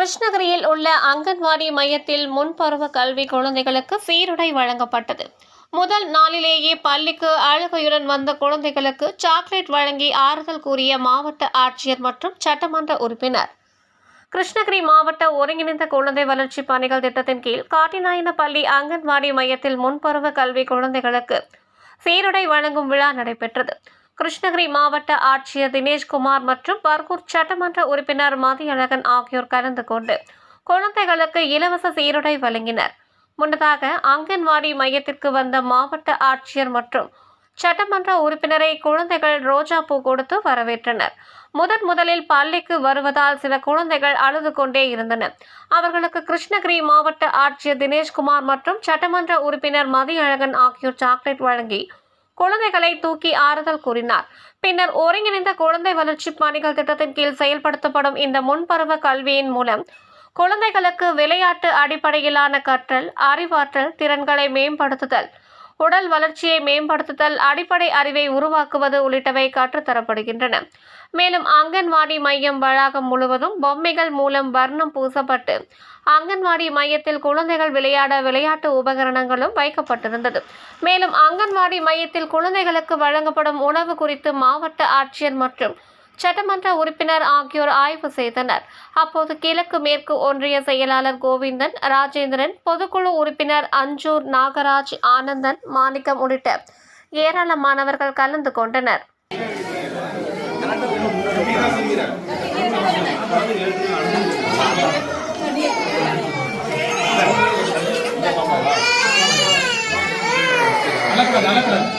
கிருஷ்ணகிரியில் உள்ள அங்கன்வாடி மையத்தில் முன்பருவ கல்வி குழந்தைகளுக்கு சீருடை வழங்கப்பட்டது. முதல் நாளிலேயே பள்ளிக்கு அழுகையுடன் வந்த குழந்தைகளுக்கு சாக்லேட் வழங்கி ஆறுதல் கூறிய மாவட்ட ஆட்சியர் மற்றும் சட்டமன்ற உறுப்பினர். கிருஷ்ணகிரி மாவட்ட ஒருங்கிணைந்த குழந்தை வளர்ச்சி பணிகள் திட்டத்தின் கீழ் காட்டிநாயனப்பள்ளி அங்கன்வாடி மையத்தில் முன்பருவ கல்வி குழந்தைகளுக்கு சீருடை வழங்கும் விழா நடைபெற்றது. கிருஷ்ணகிரி மாவட்ட ஆட்சியர் தினேஷ்குமார் மற்றும் பர்கூர் சட்டமன்ற உறுப்பினர் மதியழகன் ஆகியோர் கலந்து கொண்டு குழந்தைகளுக்கு இலவச சீருடை வழங்கினர். முன்னதாக அங்கன்வாடி மையத்திற்கு வந்த மாவட்ட ஆட்சியர் மற்றும் சட்டமன்ற உறுப்பினரை குழந்தைகள் ரோஜா பூ கொடுத்து வரவேற்றனர். முதன் முதலில் பள்ளிக்கு வருவதால் சில குழந்தைகள் அழுது கொண்டே இருந்தன. அவர்களுக்கு கிருஷ்ணகிரி மாவட்ட ஆட்சியர் தினேஷ்குமார் மற்றும் சட்டமன்ற உறுப்பினர் மதியழகன் ஆகியோர் சாக்லேட் வழங்கி குழந்தைகளை தூக்கி ஆறுதல் கூறினார். பின்னர் ஒருங்கிணைந்த குழந்தை வளர்ச்சி பணிகள் திட்டத்தின் கீழ் செயல்படுத்தப்படும் இந்த முன்பருவ கல்வியின் மூலம் குழந்தைகளுக்கு விளையாட்டு அடிப்படையிலான கற்றல் அறிவாற்றல் திறன்களை மேம்படுத்துதல் உடல் வளர்ச்சியை மேம்படுத்துதல் அடிப்படை அறிவை உருவாக்குவது உள்ளிட்டவை கற்றுத்தரப்படுகின்றன. மேலும் அங்கன்வாடி மையம் வளாகம் முழுவதும் பொம்மைகள் மூலம் வர்ணம் பூசப்பட்டு அங்கன்வாடி மையத்தில் குழந்தைகள் விளையாட விளையாட்டு உபகரணங்களும் வைக்கப்பட்டிருந்தது. மேலும் அங்கன்வாடி மையத்தில் குழந்தைகளுக்கு வழங்கப்படும் உணவு குறித்து மாவட்ட ஆட்சியர் மற்றும் சட்டமன்ற உறுப்பினர் ஆகியோர் ஆய்வு செய்தனர். அப்போது கிழக்கு மேற்கு ஒன்றிய செயலாளர் கோவிந்தன் ராஜேந்திரன் பொதுக்குழு உறுப்பினர் அஞ்சூர் நாகராஜ் ஆனந்தன் மாணிக்கம் உள்ளிட்ட ஏராளமானவர்கள் கலந்து கொண்டனர். நடக்கிறது நடக்கிறது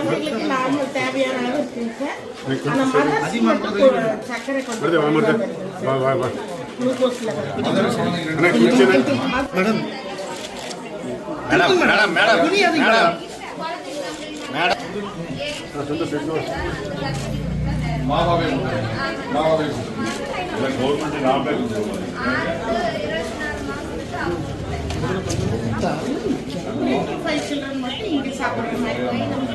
குழந்தைகளுக்கு நார்மல் தேவையான அளவு இருக்குங்க ஆனா மதர்ஸ் மட்டும் சர்க்கரை கொஞ்சம் glucose level madam. Madam madam madam. மாவாவே மாவாவே மாதிரி.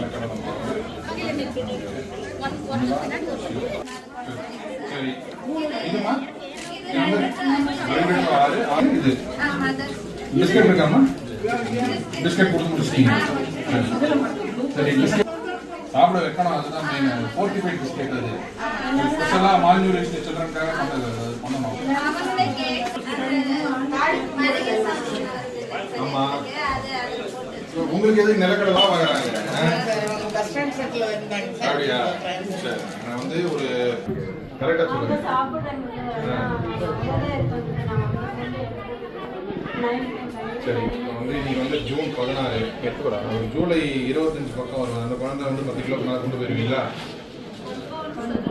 சரி இதுமா ஆறு ஆறு இது பிஸ்கெட் இருக்காமா பிஸ்கட் கொடுத்து முடிச்சிட்டீங்க சரி. சரி சாப்பிட வைக்கணும் அதுதான் மெயின் ஃபோர்ட்டிஃபைட் பிஸ்கெட் அது ஸ்பெஷலாக மால்நியூரிஸ்ட் சில்ட்ரனுக்காக பண்ணது அது பண்ணணும் ஆமாம் உங்களுக்கு எதுவும் நிலக்கடலாம் வராங்க இருந்தாங்க சார். அப்படியா? சரி. நான் வந்து ஒரு கரெக்டாக சொல்லுங்க. சரி. இப்போ வந்து நீங்க வந்து ஜூன் பதினாறு ஒரு ஜூலை இருபத்தஞ்சு பக்கம் வரும். அந்த குழந்தை வந்து பத்து மேலே கொண்டு போயிருவீங்களா?